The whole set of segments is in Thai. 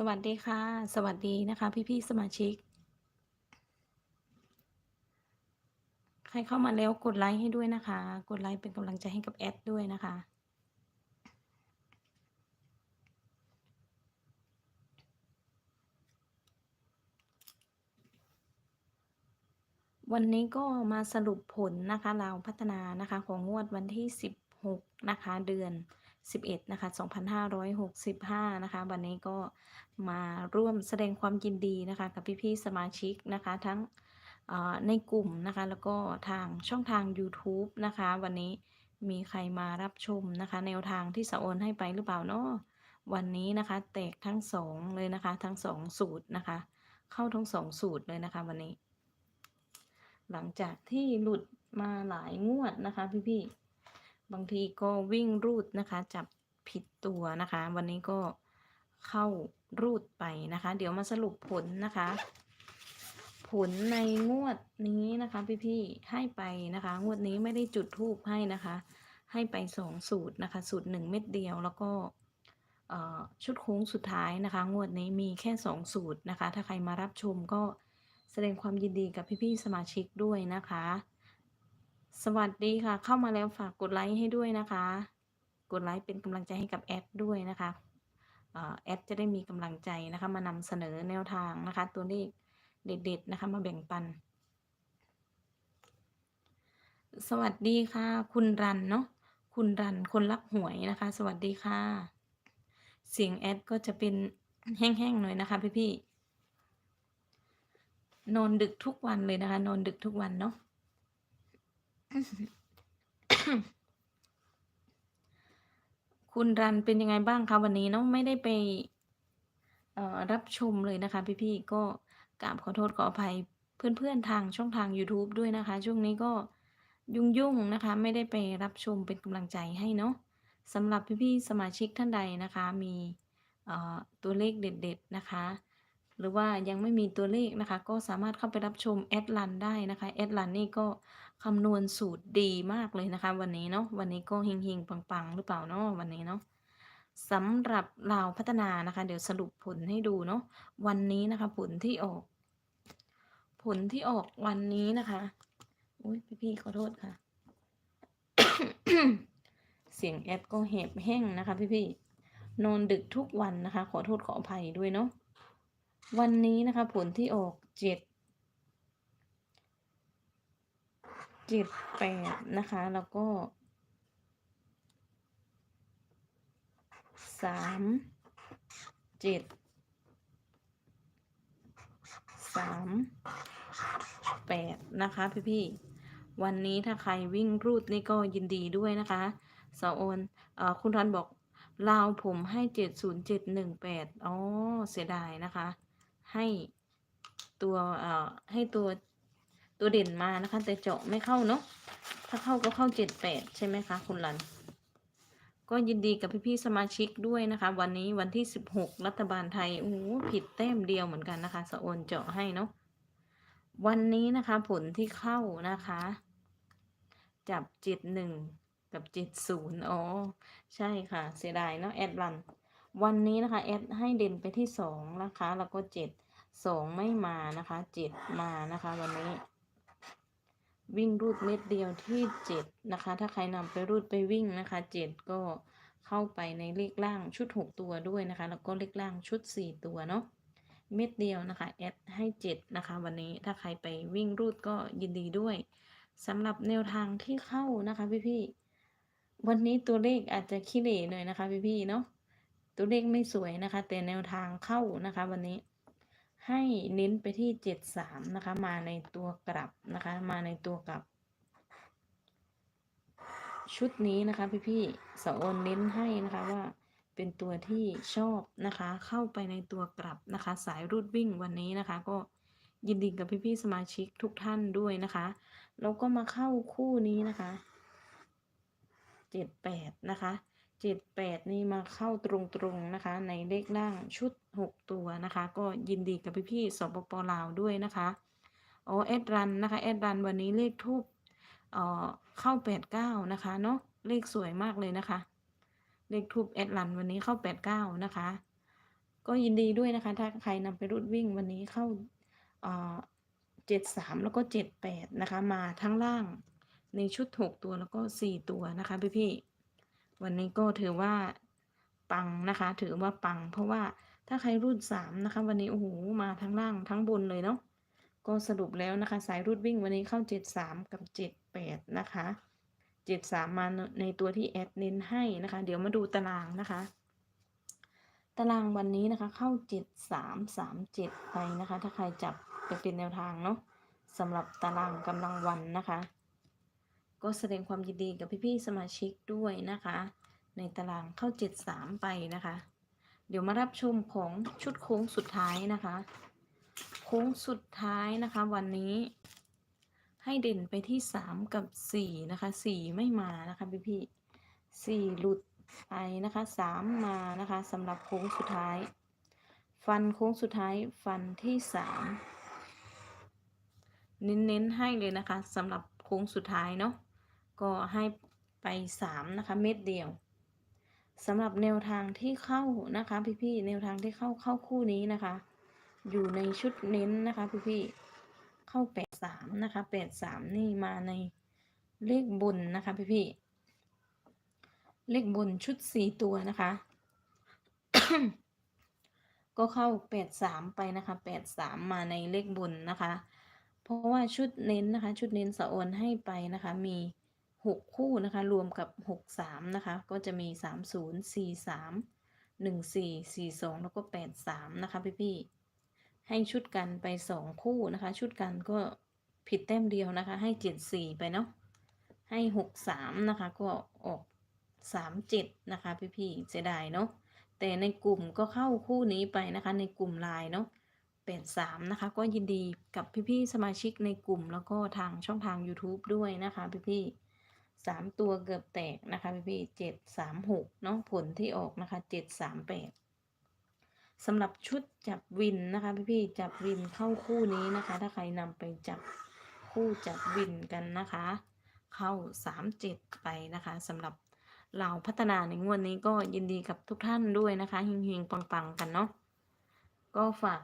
สวัสดีค่ะ สวัสดีนะคะ พี่ๆสมาชิก ใครเข้ามาแล้วกดไลค์ให้ด้วยนะคะ กดไลค์เป็นกำลังใจให้กับแอดด้วยนะคะวันนี้ก็มาสรุปผลนะคะเราพัฒนานะคะของงวดวันที่ 16 นะคะ เดือน 11นะคะ2565นะคะวันนี้ก็มาร่วมแสดงความยินดีนะคะกับพี่ๆสมาชิกนะคะทั้งในกลุ่มนะคะแล้วก็ทางช่องทาง YouTube นะคะวันนี้มีใครมารับชมนะคะแนวทางที่สะโอนให้ไปหรือเปล่าเนาะวันนี้นะคะแตกทั้งสองเลยนะคะทั้งสองสูตรนะคะ เข้าทั้งสองสูตรเลยนะคะวันนี้ หลังจากที่หลุดมาหลายงวดนะคะพี่ๆ บางทีก็วิ่งรูดนะคะ จับผิดตัวนะคะ วันนี้ก็เข้ารูดไปนะคะ เดี๋ยวมาสรุปผลนะคะ ผลในงวดนี้นะคะพี่ๆให้ไปนะคะ งวดนี้ไม่ได้จุดทูบให้นะคะ ให้ไปสองสูตรนะคะ สูตรหนึ่งเม็ดเดียวแล้วก็ชุดโค้งสุดท้ายนะคะ งวดนี้มีแค่สองสูตรนะคะ ถ้าใครมารับชมก็แสดงความยินดีกับพี่ๆสมาชิกด้วยนะคะ สวัสดีค่ะ เข้ามาแล้วฝากกดไลค์ให้ด้วยนะคะ กดไลค์เป็นกำลังใจให้กับแอดด้วยนะคะแอดจะได้มีกำลังใจนะคะมานำเสนอแนวทางนะคะ ตัวเลขเด็ดๆนะคะ มาแบ่งปัน สวัสดีค่ะ คุณรันเนาะคุณรันคนรักหวยนะคะ สวัสดีค่ะ เสียงแอดก็จะเป็นแห้งๆหน่อยนะคะพี่ๆนอนดึกทุกวันเลยนะคะ นอนดึกทุกวันเนาะ คุณรันเป็นยังไงบ้างคะวันนี้เนาะไม่ได้ไป เอ่อรับชมเลยนะคะ พี่ๆก็กราบขอโทษขออภัยเพื่อนๆทางช่องทาง YouTube ด้วยนะคะ ช่วงนี้ก็ยุ่งๆนะคะ ไม่ได้ไปรับชมเป็นกำลังใจให้เนาะสำหรับพี่ๆสมาชิกท่านใดนะคะ มีตัวเลขเด็ด ๆนะคะ หรือว่ายังไม่มีตัวเลขนะคะ ก็สามารถเข้าไปรับชมแอดลันได้นะคะแอดลันนี่ก็ คำนวณสูตรดีมากเลยนะคะ วันนี้เนาะวันนี้ก็เฮงๆปังๆ หรือเปล่าเนาะวันนี้เนาะสำหรับลาวพัฒนานะคะ เดี๋ยวสรุปผลให้ดูเนาะวันนี้นะคะ ผลที่ออก ผลที่ออกวันนี้นะคะอุ้ยพี่ๆขอโทษค่ะ เสียงแอดก็แหบแห้งนะคะ พี่ๆนอนดึกทุกวันนะคะ ขอโทษขออภัยด้วยเนาะวันนี้นะคะ ผลที่ออกเจ็ด เจ็ดแปดนะคะ แล้วก็สามเจ็ดสามแปดนะคะพี่ๆวันนี้ถ้าใครวิ่งรูดนี่ก็ยินดีด้วยนะคะสาวโอนเอ่อคุณรันบอกลาวผมให้เจ็ดศูนย์เจ็ดหนึ่งแปดอ๋อเสียดายนะคะ ให้ตัวเอ่อให้ตัว ตัวเด่นมานะคะ แต่เจาะไม่เข้าเนาะถ้าเข้าก็เข้าเจ็ดแปดใช่ไหมคะ คุณรัน ก็ยินดีกับพี่ๆสมาชิกด้วยนะคะ วันนี้วันที่สิบหกรัฐบาลไทยโอ้โหผิดแต้มเดียวเหมือนกันนะคะสะโอนเจาะให้เนาะวันนี้นะคะ ผลที่เข้านะคะ จับเจ็ดหนึ่งกับเจ็ดศูนย์อ๋อใช่ค่ะ เสียดายเนาะแอดรันวันนี้นะคะแอดให้เด่นไปที่สองนะคะ แล้วก็เจ็ดสองไม่มานะคะเจ็ดมานะคะ วันนี้ วิ่งรูดเม็ดเดียวที่เจ็ดนะคะ ถ้าใครนำไปรูดไปวิ่งนะคะเจ็ดก็เข้าไปในเลขล่างชุดหกตัวด้วยนะคะ แล้วก็เลขล่างชุดสี่ตัวเนาะเม็ดเดียวนะคะแอดให้เจ็ดนะคะ วันนี้ถ้าใครไปวิ่งรูดก็ยินดีด้วยสำหรับแนวทางที่เข้านะคะพี่ๆวันนี้ตัวเลขอาจจะขี้เหร่หน่อยนะคะพี่ๆเนาะตัวเลขไม่สวยนะคะ แต่แนวทางเข้านะคะ วันนี้ ให้เน้นไปที่เจ็ดสามนะคะ มาในตัวกลับนะคะ มาในตัวกลับ ชุดนี้นะคะ พี่ๆสโอนเน้นให้นะคะว่าเป็นตัวที่ชอบนะคะ เข้าไปในตัวกลับนะคะ สายรูดวิ่งวันนี้นะคะ ก็ยินดีกับพี่ๆสมาชิกทุกท่านด้วยนะคะแล้วก็มาเข้าคู่นี้นะคะเจ็ดแปดนะคะ เจ็ดแปดนี่มาเข้าตรงๆนะคะ ในเลขล่างชุดหกตัวนะคะ ก็ยินดีกับพี่ๆสปปลาวด้วยนะคะอ๋อแอดรันนะคะแอดรันวันนี้เลขทูบเอ่อเข้าแปดเก้านะคะเนาะเลขสวยมากเลยนะคะ เลขทูบแอดรันวันนี้เข้าแปดเก้านะคะ ก็ยินดีด้วยนะคะ ถ้าใครนำไปรูดวิ่งวันนี้เข้าเจ็ดสามแล้วก็เจ็ดแปดนะคะ มาทั้งล่างในชุดหกตัวแล้วก็สี่ตัวนะคะพี่ๆ วันนี้ก็ถือว่าปังนะคะ ถือว่าปัง เพราะว่าถ้าใครรูดสามนะคะ วันนี้โอ้โหมาทั้งล่างทั้งบนเลยเนาะก็สรุปแล้วนะคะ สายรูดวิ่งวันนี้เข้าเจ็ดสามกับเจ็ดแปดนะคะเจ็ดสามมาในตัวที่แอดเน้นให้นะคะ เดี๋ยวมาดูตารางนะคะ ตารางวันนี้นะคะเข้าเจ็ดสามสามเจ็ดไปนะคะ ถ้าใครจับไปเป็นแนวทางเนาะสำหรับตารางกำลังวันนะคะ ก็แสดงความยินดีกับพี่ๆสมาชิกด้วยนะคะ ในตารางเข้าเจ็ดสามไปนะคะ เดี๋ยวมารับชมของชุดโค้งสุดท้ายนะคะ โค้งสุดท้ายนะคะ วันนี้ให้เด่นไปที่สามกับสี่นะคะสี่ไม่มานะคะพี่พี่ๆสี่หลุดไปนะคะสามมานะคะสำหรับโค้งสุดท้าย ฟันโค้งสุดท้ายฟันที่สามเน้นๆให้เลยนะคะสำหรับโค้งสุดท้ายเนาะ ก็ให้ไปสามนะคะ เม็ดเดียวสำหรับแนวทางที่เข้านะคะ พี่ๆแนวทางที่เข้าเข้าคู่นี้นะคะ อยู่ในชุดเน้นนะคะ พี่ๆเข้าแปดสามนะคะแปดสามนี่มาในเลขบนนะคะพี่ๆเลขบนชุดสี่ตัวนะคะ ก็เข้าแปดสามไปนะคะแปดสามมาในเลขบนนะคะ เพราะว่าชุดเน้นนะคะ ชุดเน้นสะโอนให้ไปนะคะมี หกคู่นะคะ รวมกับหกสามนะคะ ก็จะมีสามศูนย์สี่สามหนึ่งสี่สี่สองแล้วก็แปดสามนะคะพี่ๆให้ชุดกันไปสองคู่นะคะ ชุดกันก็ผิดแต้มเดียวนะคะ ให้เจ็ดสี่ไปเนาะให้หกสามนะคะ ก็ออกสามเจ็ดนะคะพี่ๆเสียดายเนาะแต่ในกลุ่มก็เข้าคู่นี้ไปนะคะ ในกลุ่มไลน์เนาะแปดสามนะคะ ก็ยินดีกับพี่ๆสมาชิกในกลุ่มแล้วก็ทางช่องทาง YouTube ด้วยนะคะพี่ๆ สามตัวเกือบแตกนะคะพี่ๆเจ็ดสามหกเนาะผลที่ออกนะคะเจ็ดสามแปดสำหรับชุดจับวินนะคะพี่ๆจับวินเข้าคู่นี้นะคะ ถ้าใครนำไปจับคู่จับวินกันนะคะ เข้าสามเจ็ดไปนะคะสำหรับเราพัฒนาในงวดนี้ก็ยินดีกับทุกท่านด้วยนะคะเฮงๆปังๆกันเนาะก็ฝาก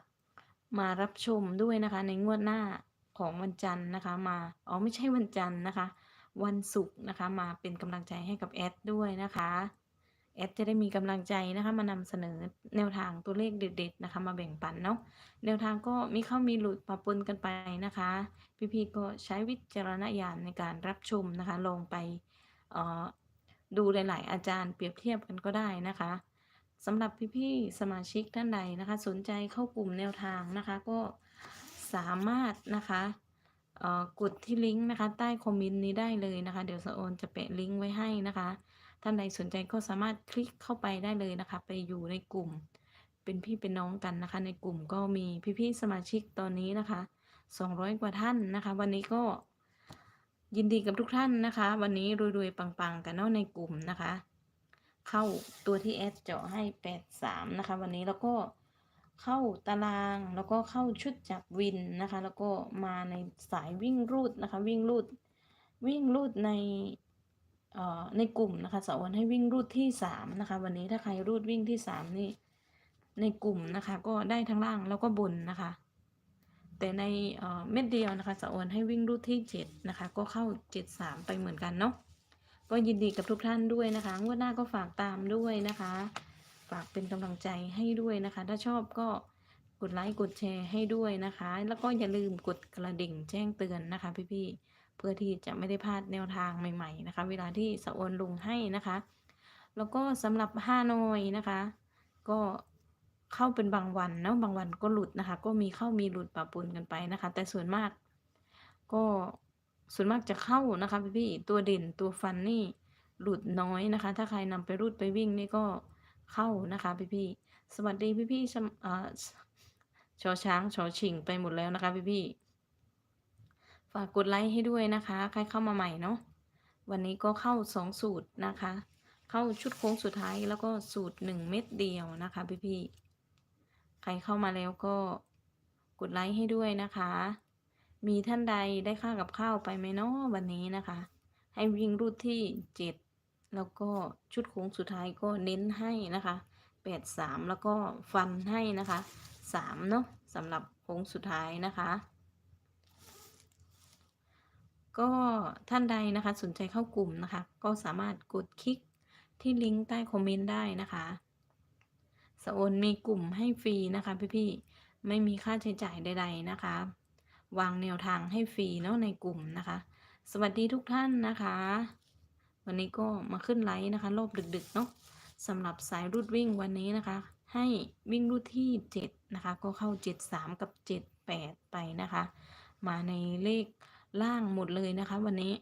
มารับชมด้วยนะคะ ในงวดหน้าของวันจันทร์นะคะ มาอ๋อไม่ใช่วันจันทร์นะคะ วันศุกร์นะคะมาเป็นกำลังใจให้กับแอดด้วยนะคะแอดจะได้มีกำลังใจนะคะมานำเสนอแนวทางตัวเลขเด็ดๆนะคะ มาแบ่งปันเนาะแนวทางก็มีเข้ามีหลุดปะปนกันไปนะคะ พี่ๆก็ใช้วิจารณญาณในการรับชมนะคะลองไปดูหลาย ๆ อาจารย์เปรียบเทียบกันก็ได้นะคะสำหรับพี่ๆสมาชิกท่านใดนะคะ สนใจเข้ากลุ่มแนวทางนะคะก็สามารถนะคะ เอ่อกดที่ลิงก์นะคะ ใต้คอมเมนต์นี้ได้เลยนะคะ เดี๋ยวสะโอนจะแปะลิงก์ไว้ให้นะคะ ท่านใดสนใจก็สามารถคลิกเข้าไปได้เลยนะคะ ไปอยู่ในกลุ่ม เป็นพี่เป็นน้องกันนะคะ ในกลุ่มก็มีพี่ๆสมาชิกตอนนี้นะคะ200 กว่าท่านนะคะ วันนี้ก็ยินดีกับทุกท่านนะคะ วันนี้รวยๆปังๆ กันเนาะในกลุ่มนะคะ เข้าตัวที่แอดเจาะให้แปดสามนะคะ วันนี้แล้วก็ เข้าตารางแล้วก็เข้าชุดจับวินนะคะ แล้วก็มาในสายวิ่งรูดนะคะ วิ่งรูดวิ่งรูดในเอ่อในกลุ่มนะคะสอนให้วิ่งรูดที่สามนะคะ วันนี้ถ้าใครรูดวิ่งที่สามนี่ในกลุ่มนะคะ ก็ได้ทั้งล่างแล้วก็บนนะคะ แต่ในเอ่อเม็ดเดียวนะคะจะโอนให้วิ่งรูดที่เจ็ดนะคะ ก็เข้าเจ็ดสามไปเหมือนกันเนาะก็ยินดีกับทุกท่านด้วยนะคะ งวดหน้าก็ฝากตามด้วยนะคะากเป็นกำลังใจให้ด้วยนะคะ ถ้าชอบก็กดไลค์กดแชร์ให้ด้วยนะคะ แล้วก็อย่าลืมกดกระดิ่งแจ้งเตือนนะคะ พี่ๆเพื่อที่จะไม่ได้พลาดแนวทางใหม่ ๆ นะคะ เวลาที่สะอนลงให้นะคะ แล้วก็สำหรับฮานอยนะคะ ก็เข้าเป็นบางวันเนาะบางวันก็หลุดนะคะ ก็มีเข้ามีหลุดปะปนกันไปนะคะ แต่ส่วนมาก ก็ส่วนมากจะเข้านะคะพี่ๆตัวเด่นตัวฟันนี่หลุดน้อยนะคะ ถ้าใครนำไปรูดไปวิ่งนี่ก็ เข้านะคะพี่ๆสวัสดีพี่ๆชมเอ่อชอช้างชอชิงไปหมดแล้วนะคะพี่ๆฝากกดไลค์ให้ด้วยนะคะ ใครเข้ามาใหม่เนาะวันนี้ก็เข้าสองสูตรนะคะ เข้าชุดโค้งสุดท้ายแล้วก็สูตรหนึ่งเม็ดเดียวนะคะพี่ๆใครเข้ามาแล้วก็กดไลค์ให้ด้วยนะคะ มีท่านใดได้ค่ากับข้าวไปไหมเนาะวันนี้นะคะ ให้วิ่งรูดที่เจ็ด แล้วก็ชุดโค้งสุดท้ายก็เน้นให้นะคะแปดสามแล้วก็ฟันให้นะคะสามเนาะสำหรับโค้งสุดท้ายนะคะก็ท่านใดนะคะสนใจเข้ากลุ่มนะคะ ก็สามารถกดคลิกที่ลิงก์ใต้คอมเมนต์ได้นะคะสโอนมีกลุ่มให้ฟรีนะคะพี่ๆไม่มีค่าใช้จ่ายใด ๆนะคะ วางแนวทางให้ฟรีเนาะในกลุ่มนะคะ สวัสดีทุกท่านนะคะ วันนี้ก็มาขึ้นไลฟ์นะคะ รอบดึกๆเนาะสำหรับสายรูดวิ่งวันนี้นะคะ ให้วิ่งรูดที่ 7 นะคะ ก็เข้า 73 กับ 78 ไปนะคะ มาในเลขล่างหมดเลยนะคะ วันนี้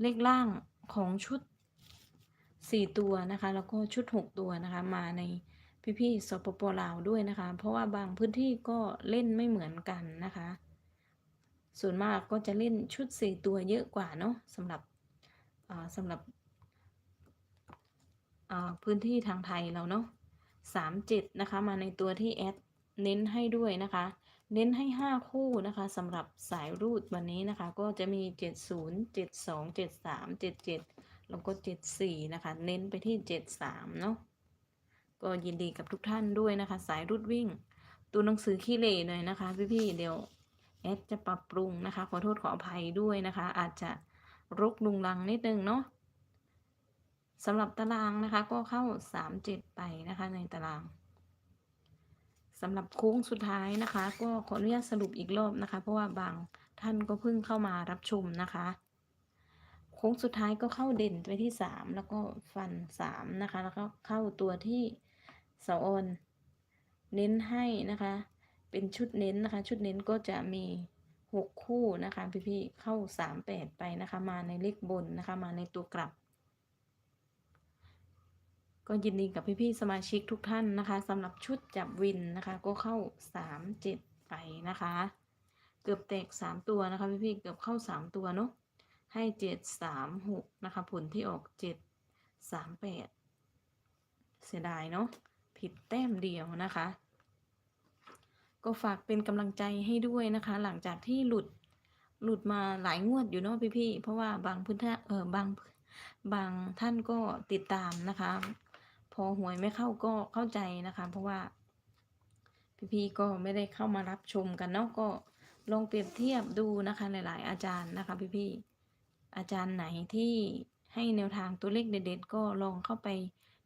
เลขล่างของชุด 4 ตัวนะคะ แล้วก็ชุด 6 ตัวนะคะ มาในพี่ๆสปปลาวด้วยนะคะ เพราะว่าบางพื้นที่ก็เล่นไม่เหมือนกันนะคะ ส่วนมากก็จะเล่นชุด 4 ตัวเยอะกว่าเนาะสำหรับ สำหรับพื้นที่ทางไทยเราเนาะ37นะคะ มาในตัวที่แอดเน้นให้ด้วยนะคะ เน้นให้ 5 คู่นะคะสำหรับสายรูดวันนี้นะคะ ก็จะมี 70 72 73 77 แล้วก็ 74 นะคะ เน้นไปที่ 73 เนาะก็ยินดีกับทุกท่านด้วยนะคะ สายรูดวิ่ง ตัวหนังสือขี้เหร่หน่อยนะคะ พี่ๆเดี๋ยวแอดจะปรับปรุงนะคะ ขอโทษขออภัยด้วยนะคะ อาจจะ รุกลุงลังนิดนึงเนาะสำหรับตารางนะคะก็เข้า 37 ไปนะคะในตารางสำหรับโค้งสุดท้ายนะคะ ก็ขออนุญาตสรุปอีกรอบนะคะ เพราะว่าบางท่านก็เพิ่งเข้ามารับชมนะคะ โค้งสุดท้ายก็เข้าเด่นไปที่ 3 แล้วก็ฟัน 3 นะคะ แล้วก็เข้าตัวที่เสาออนเน้นให้นะคะ เป็นชุดเน้นนะคะ ชุดเน้นก็จะมี 6คู่นะคะพี่ๆเข้า38ไปนะคะ มาในเลขบนนะคะ มาในตัวกลับ ก็ยินดีกับพี่ๆสมาชิกทุกท่านนะคะสำหรับชุดจับวินนะคะ ก็เข้า3 7ไปนะคะ เกือบแตก3ตัวนะคะพี่ๆเกือบเข้า3ตัวเนาะให้7 3 6นะคะ ผลที่ออก7 3 8เสียดายเนาะผิดแต้มเดียวนะคะ ก็ฝากเป็นกำลังใจให้ด้วยนะคะ หลังจากที่หลุดหลุดมาหลายงวดอยู่เนาะพี่ๆเพราะว่าบางพื้นที่เออบางบางท่านก็ติดตามนะคะ พอหวยไม่เข้าก็เข้าใจนะคะ เพราะว่า พี่ๆก็ไม่ได้เข้ามารับชมกันเนาะก็ลองเปรียบเทียบดูนะคะ หลาย ๆ อาจารย์นะคะพี่ๆอาจารย์ไหนที่ให้แนวทางตัวเลขเด็ด ๆ ก็ลองเข้าไป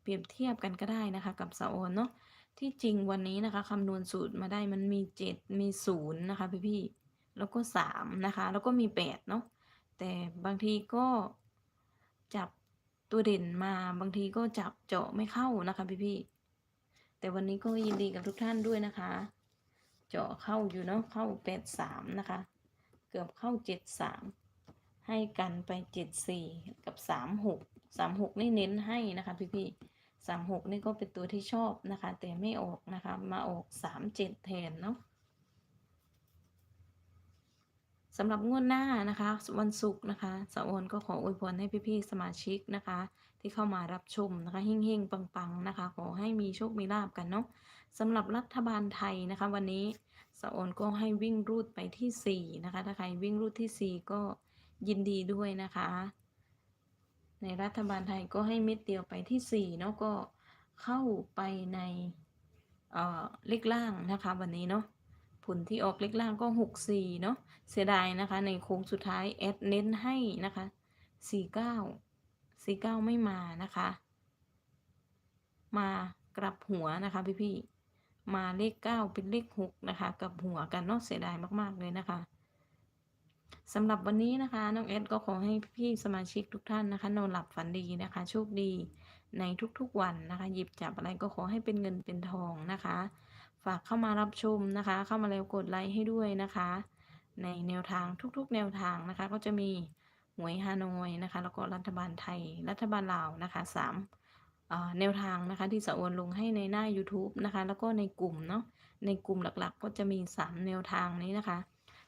เปรียบเทียบกันก็ได้นะคะ กับสาโอนเนาะ ที่จริงวันนี้นะคะคำนวณสูตรมาได้มันมีเจ็ดมีศูนย์นะคะพี่ๆแล้วก็สามนะคะ แล้วก็มีแปดเนาะแต่บางทีก็จับตัวเด่นมาบางทีก็จับเจาะไม่เข้านะคะพี่ๆแต่วันนี้ก็ยินดีกับทุกท่านด้วยนะคะ เจาะเข้าอยู่เนาะเข้าแปดสามนะคะ เกือบเข้าเจ็ดสามให้กันไปเจ็ดสี่กับสามหกสามหกนี่เน้นให้นะคะพี่ๆ สามหกนี่ก็เป็นตัวที่ชอบนะคะ แต่ไม่ออกนะคะ มาออกสามเจ็ดแทนเนาะสำหรับงวดหน้านะคะ วันศุกร์นะคะสาวอนก็ขออวยพรให้พี่ๆสมาชิกนะคะ ที่เข้ามารับชมนะคะเฮงๆปังๆนะคะ ขอให้มีโชคมีลาบกันเนาะสำหรับรัฐบาลไทยนะคะ วันนี้สาวอนก็ให้วิ่งรูดไปที่4นะคะถ้าใครวิ่งรูดที่ 4 ก็ยินดีด้วยนะคะ ในรัฐบาลไทยก็ให้เม็ดเดียวไปที่ 4 เนาะก็เข้าไปในเลขล่างนะคะ วันนี้เนาะผลที่ออกเลขล่างก็ 6 4 เนาะเสียดายนะคะ ในโค้งสุดท้ายแอดเน้นให้นะคะ 49 49 ไม่มานะคะ มากลับหัวนะคะพี่ๆมาเลข 9 เป็นเลข 6 นะคะกลับหัวกันเนาะเสียดายมาก ๆ เลยนะคะ สำหรับวันนี้นะคะน้องแอดก็ขอให้พี่สมาชิกทุกท่านนะคะ นอนหลับฝันดีนะคะ โชคดีในทุกๆวันนะคะ หยิบจับอะไรก็ขอให้เป็นเงินเป็นทองนะคะ ฝากเข้ามารับชมนะคะ เข้ามาแล้วกดไลค์ให้ด้วยนะคะ ในแนวทางทุกๆ แนวทางนะคะ ก็จะมีหวยฮานอยนะคะ แล้วก็รัฐบาลไทย รัฐบาลลาวนะคะสามแนวทางนะคะที่สะอวนลงให้ในหน้า YouTube นะคะ แล้วก็ในกลุ่มเนาะในกลุ่มหลักๆ ก็จะมี 3 แนวทางนี้นะคะ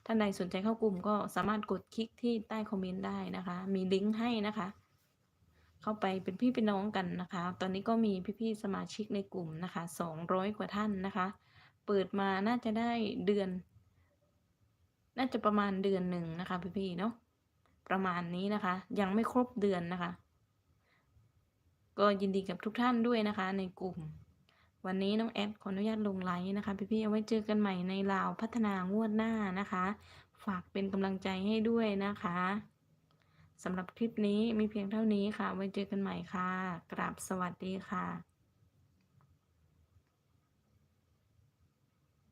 ท่านใดสนใจเข้ากลุ่มก็สามารถกดคลิกที่ใต้คอมเมนต์ได้นะคะ มีลิงก์ให้นะคะ เข้าไปเป็นพี่เป็นน้องกันนะคะ ตอนนี้ก็มีพี่ๆสมาชิกในกลุ่มนะคะ 200 กว่าท่านนะคะ เปิดมาน่าจะได้เดือน น่าจะประมาณเดือนหนึ่งนะคะ พี่ๆเนาะประมาณนี้นะคะ ยังไม่ครบเดือนนะคะ ก็ยินดีกับทุกท่านด้วยนะคะในกลุ่ม วันนี้น้องแอดขออนุญาตลงไลน์นะคะ พี่ๆเอาไว้เจอกันใหม่ในลาวพัฒนางวดหน้านะคะ ฝากเป็นกำลังใจให้ด้วยนะคะสำหรับคลิปนี้มีเพียงเท่านี้ค่ะ ไว้เจอกันใหม่ค่ะ กราบสวัสดีค่ะ